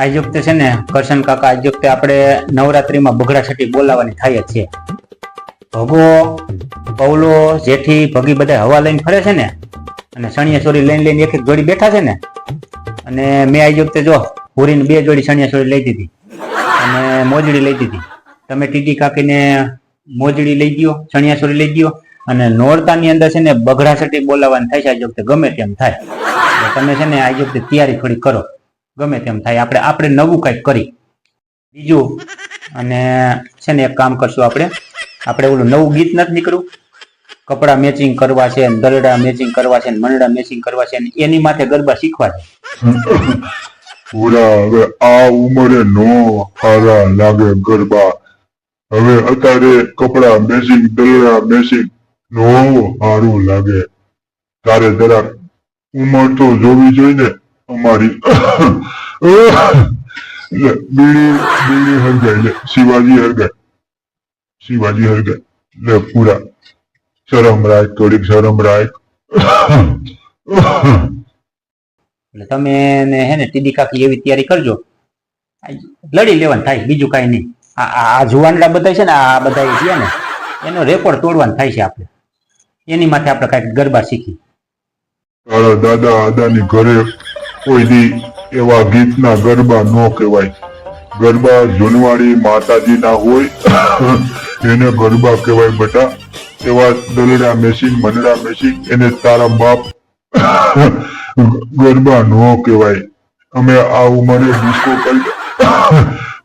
આજ વખતે છે ને, કરશન કાકા આજ વખતે આપણે નવરાત્રીમાં બગડા છઠ્ઠી બોલાવાની થાય જ છે. ભગો પૌલો જેઠી, ભગી બધા હવા લઈને ફરે છે ને, અને સણિયા ચોરી લઈને લઈને એક એક જોડી બેઠા છે ને, અને મેં આજ વખતે જો પૂરીને બે જોડી સણિયા ચોરી લઈ દીધી, અને મોજડી લઈ દીધી. તમે ટીટી કાકીને મોજડી લઈ ગયો સણિયા ચોરી લઈ ગયો, અને નોરતાની અંદર છે ને બગડા છઠ્ઠી બોલાવવાની થાય છે આજ વખતે ગમે તેમ થાય. તમે છે ને આજ તૈયારી થોડી કરો. ગમે તેમ થાય. આપણે આપણે નવું કંઈક કરી. બીજું, અને છે ને એક કામ કરશું આપણે. આપણે ઓલું નવું ગીત નથી નીકળ્યું. કપડા મેચિંગ કરવા છે દરડા મેચિંગ કરવા છે મંડળા મેચિંગ કરવા છે એની માથે ગરબા શીખવા છે. હવે આ ઉંમરે નો હારા લાગે ગરબા. હવે અત્યારે કપડા મેચિંગ દરડા મેચિંગ નો સારું લાગે. તારે જરાક ઉંમર તો જોવી જોઈએ અમારી બીડી બીડી હરગાય લે શિવાજી હરગાય શિવાજી હરગાય લે પૂરા. શરમ રાખ થોડીક શરમ રાખ. એટલે તમે ને હે ને ટીડી કાકી એવી તૈયારી કરજો. લડી લેવાનું થાય બીજું કાંઈ નહીં. આ જુવાનડા બધા છે ને આ બધા છે ને એનો રેકોર્ડ તોડવાનું થાય છે આપણે. એની માથે આપણે કાંઈક ગરબા શીખી. દાદા દાદાની ઘરે કોઈ દી એવા ગીતના ગરબા ન કહેવાય. ગરબા જુનવાડી માતાજીના હોય, એને ગરબા કહેવાય બેટા. એવા દલડા મેસિંગ મનડા મેશિન એને તારા બાપ ગરબા ન કહેવાય. અમે આ ઉંમરે ડિસ્કો કરી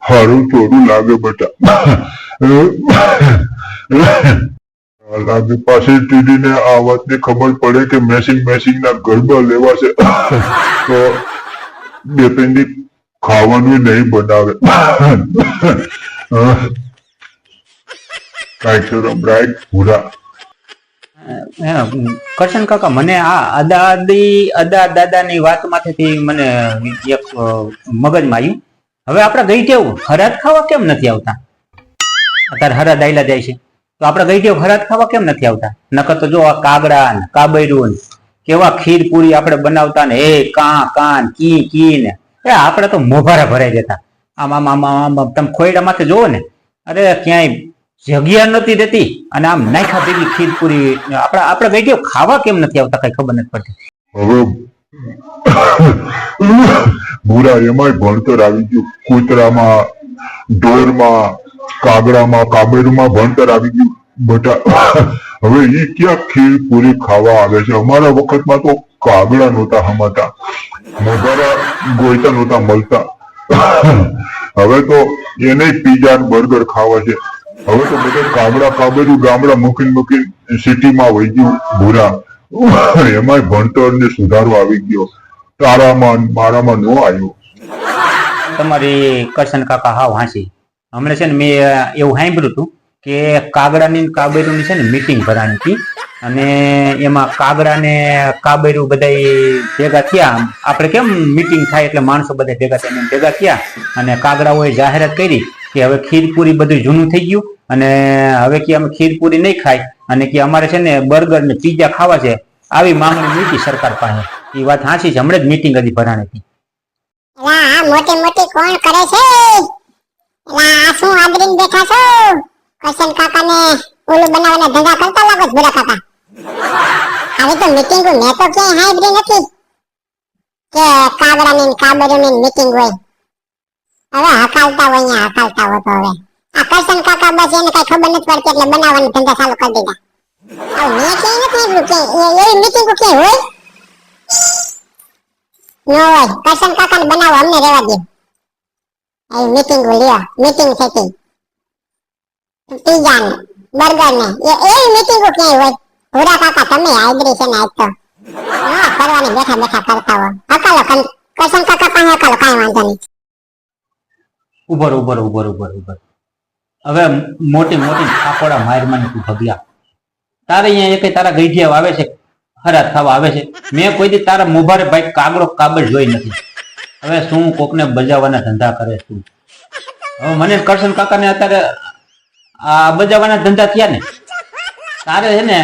હારું ચોરું લાગે બેટા. લાગે પાછી ટીડીને આ વાતની ખબર પડે કે મેસિંગ મેસિંગ ના ગરબા લેવાશે તો બે પેન્ડી ખાવાનું નહીં બનાવે. કરશન કાકા, મને આ અદાદી, અદા દાદાની વાતમાંથી મને એક મગજ મગજમાં આવ્યું હવે આપણે ગઈ કેવું? હરાજ ખાવા કેમ નથી આવતા? અત્યારે હરાજ આયલા જાય છે. તો આપણે ગઈ ટેવ ખરાબ ખાવા કેમ નથી આવતા? નકર તો જો આ કાગડા ને કાબૈરું કેવા ખીર પૂરી આપણે બનાવતા ને, એ કા કાન કી કી ને. એ આપણે તો મોભારા ભરાઈ જતા. આમ આમ આમ આમ તમે ખોયડા માથે જોવો ને, અરે ક્યાંય જગ્યા નથી રહેતી અને આમ નાખા ભેગી ખીર પૂરી. આપણે આપણે ગઈ ગયો ખાવા કેમ નથી આવતા કઈ ખબર નથી પડતી. હવે ભૂરા, એમાંય ભણતર આવી ગયું. કૂતરામાં, ઢોરમાં કાગડામાં કાબેરમાં ભણતર આવી ગયું બટા, હવે એ ક્યાં ખીર પૂરી ખાવા આવે છે? અમારા વખતમાં તો કાગડા નહોતા હમાતા. મોઢારા ગોયતા નહોતા મળતા. હવે તો એને પીઝા બર્ગર ખાવા છે. હવે તો બધા કાગડા કાબેરું ગામડા મૂકીને મૂકીને સિટીમાં વહી ગયું ભૂરા. એમાંય ભણતર ને સુધારો આવી ગયો. તારામાં મારામાં નો આવ્યો. તમારી કરશન કાકા હા હાંસી. હમણાં છે ને મેં એવું સાંભળ્યું હતું કે કાગડાની કાબેરુની છે ને મીટિંગ ભરાણી હતી અને એમાં કાગડા ને કાબેરું બધા ભેગા થયા. આપણે કેમ મીટિંગ થાય એટલે માણસો બધા ભેગા થઈને ભેગા થયા અને કાગડાઓએ જાહેરાત કરી કે હવે ખીરપુરી બધું જૂનું થઈ ગયું અને હવે કે અમે ખીરપુરી નહીં ખાય અને કે અમારે છે ને બર્ગર ને પીઝા ખાવા છે. આવી માંગણી મૂકી સરકાર પાસે. એ વાત હાંસી છે. હમણાં જ મીટિંગ હતી ભરાણી હતી. મોટી મોટી કોણ કરે છે? આ શું આદરીને બેઠા છો? કાકાને ઓલું બનાવવાના ધંધા કરતા લાગો છો કાકા? આવી તો મીટિંગ મેં તો ક્યાંય હાઈબ્રી નથી. કે કાગડાની ને કાબરીની મીટિંગ હોય. હવે હોય, અહીંયા હકાલતા હોય તો હવે. આ કરશન કાકા બસ એને કઈ ખબર નથી પડતી એટલે બનાવવાના ધંધા કરી દીધા. મેં ક્યાંય નથી હાંભળ્યું કે એવી મીટિંગ નો કાકાને બનાવો, અમને રહેવા દો. એ મીટિંગ લ્યો મીટિંગ થતી પીઝા ને બર્ગર ને એ એવી મીટિંગ ક્યાંય હોય ભૂરા કાકા તમે હાઈબ્રી છે ને આજ તો હા ફરવાની બેઠા બેઠા કરતા હો હકાલો કરશન કાકા પાસે હકાલો કાંઈ વાંધો નહીં ઉભર ઉભર ઉભર ઉભર ઉભર હવે મોટી મોટી થાપોડા માર મને તું ભગ્યા. તારે અહીંયા એક તારા ગઈઢિયા આવે છે હરાત થવા આવે છે. મેં કોઈ દી તારા મોભારે ભાઈ કાગડો કાબળ જોઈ નથી. હવે શું કોકને બજાવવાના ધંધા કરે તું હવે મને કરશન કાકાને અત્યારે આ બજાવવાના ધંધા થયા ને, તારે છે ને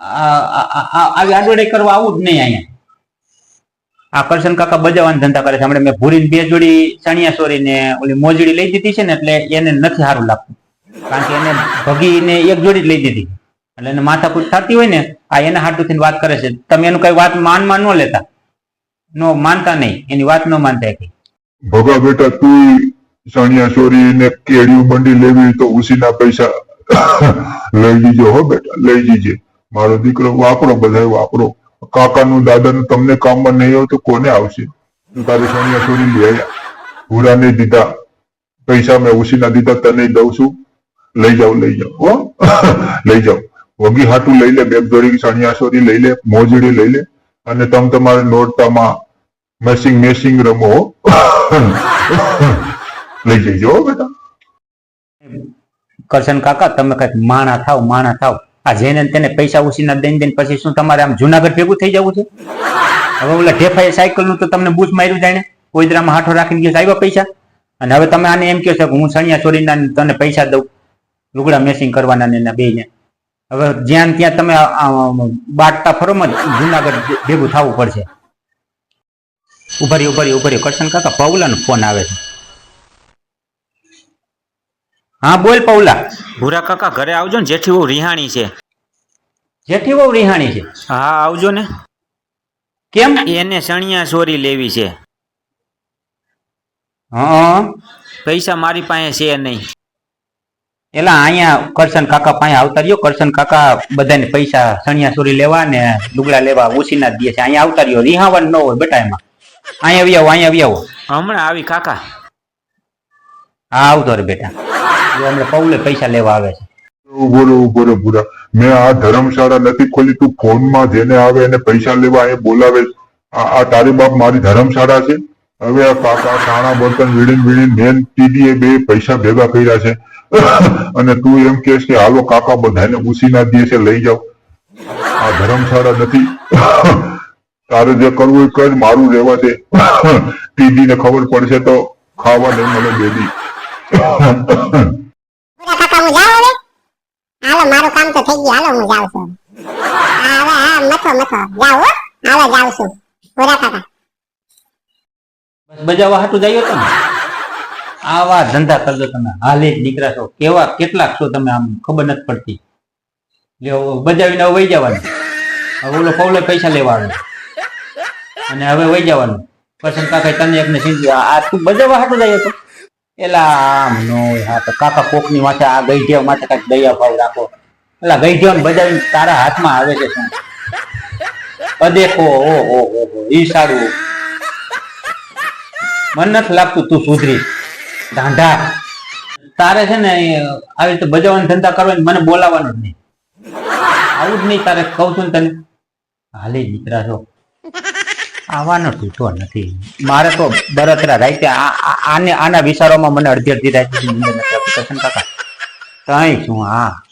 આવી આડોડી કરવા આવું જ નહીં અહીંયા. આ કરશન કાકા બજાવવાના ધંધા કરે છે. હમણાં મેં ભૂરીને બે જોડી ચણિયા ચોરી ને ઓલી મોજડી લઈ દીધી છે ને, એટલે એને નથી સારું લાગતું. કારણ કે એને ભગીને એક જોડી જ લઈ દીધી. એટલે એને માથાકૂટ થતી હોય ને, આ એના થઈને વાત કરે છે. તમે એનું કઈ વાત માનમાં ન લેતા. નો માનતા નહીં. એની વાત ન માનતા કે ભગા બેટા, તું સણિયા ચોરી ને કેડિયું બંડી લેવી તો ઉસીના પૈસા લઈ લીજો હો બેટા, લઈ લીજે મારો દીકરો વાપરો બધા વાપરો. કાકાનું દાદાનું તમને કામમાં નહીં હોય તો કોને આવશે? તું તારે સણિયા ચોરી લઈ આવ્યા નહીં દીધા. પૈસા મેં ઉસીના દીધા, તને દઉં છું. લઈ જાઓ લઈ જાઓ, હો. લઈ જાઓ. વગી હાટું લઈ લે બેગ દોરી સણિયા ચોરી લઈ લે, મોજડી લઈ લે. અને તમ તમારે નોરતામાં મેસિંગ મેસિંગ રમો. લઈ જઈજો બેટા. કરશન કાકા, તમે કંઈક માણા થાવ માણા થાવ. આ જેને તેને પૈસા ઉછીના દઈને દઈને પછી શું તમારે આમ જુનાગઢ ભેગું થઈ જવું છે? હવે ઓલા ઢેફાએ સાયકલનું તો તમને બૂચ માર્યું ને કોઈદરામાં હાથો રાખીને ગયો આવ્યા પૈસા? અને હવે તમે આને એમ કહો છો કે હું સણિયા છોડીને ને તને પૈસા દઉં. લુગડા મેસિંગ કરવાના ને એના બેયને. હવે જ્યાં ત્યાં તમે બાટતા ફરોમાં જ જુનાગઢ ભેગું થવું પડશે. ઉભરી ઉભરી ઉભરી. કરશન કાકા પૌલાનો ફોન આવે છે. હા બોલ પૌલા. ભૂરા કાકા ઘરે આવજો ને જેઠી બહુ રિહાણી છે. જેઠી બહુ રિહાણી છે? હા આવજો ને. કેમ? એને સણિયા ચોરી લેવી છે. હા. પૈસા મારી પાસે છે નહીં. એલા અહીંયા કરશન કાકા પાસે આવતા રહ્યો. કરશન કાકા બધાને પૈસા સણિયા સુરી લેવા ને લુગડા લેવા ઉછીના જ દે છે. અહીંયા આવતા રહ્યો. રિહાવન ન હોય બેટા એમાં. અહીંયા આવી આવો અહીંયા આવી આવો. હમણાં આવી કાકા. હા આવતો રે બેટા. જો હમણાં પૌલે પૈસા લેવા આવે છે. બોલો બોલો બોલો મેં આ ધર્મશાળા નથી ખોલી. તું ફોનમાં જેને આવે એને પૈસા લેવા એ બોલાવે. આ આ તારી બાપ મારી ધર્મશાળા છે? હવે આ કાકા કાણા બર્તન વીડીન વીડીન મેન ટીડીએ બે પૈસા ભેગા કર્યા છે. અને તું એમ કે, હાલો કાકા, બધાને ઉસીના દે છે, લઈ જાઓ. આ ધર્મશાળા નથી. તારે જે કરવું એ કર, મારું રહેવા દે. ટીડી ને ખબર પડશે તો ખાવા દે, મને બેબી હાલો, મારું કામ તો થઈ ગયું. હાલો, હું જાઉં છું. હવે, હા, મથો મથો. જાઉં હાલો, જાઉં છું. પૂરા કાકા. બજાવવા હાટું જઈએ તો ને આવા ધંધા કરજો તમે. હાલે જ દીકરા છો. કેવા, કેટલાક છો તમે આમ? ખબર નથી પડતી. બજાવીને હવે વહી જવાનું. હવે ઓલો પૌલે પૈસા લેવા આવે અને હવે વહી જવાનું. પસંદ કાકા તને એકને સીધી આ તું બજાવવા હાટું જાય તો એલા, આમ નો હા, તો કાકા કોકની માથે, આ ગઈઢિયા માથે કાંઈક દયા ભાવ રાખો. એલા ગઈઢિયાને બજાવીને તારા હાથમાં આવે છે શું? અદેખો હો હો ઈ સારું મને નથી લાગતું તું સુધરી. ધાંધા. તારે છે ને આવી રીતે બજાવવાની ધંધા કરવાની મને બોલાવાનું જ નહીં. આવું જ નહીં તારે કહું છું ને તને. હાલી દીકરા છો આવવાનો તૂટો નથી. મારે તો બરતરા આ- આને, આના વિચારોમાં મને અડધી અડધી રાત કાકા, તઈ શું હા.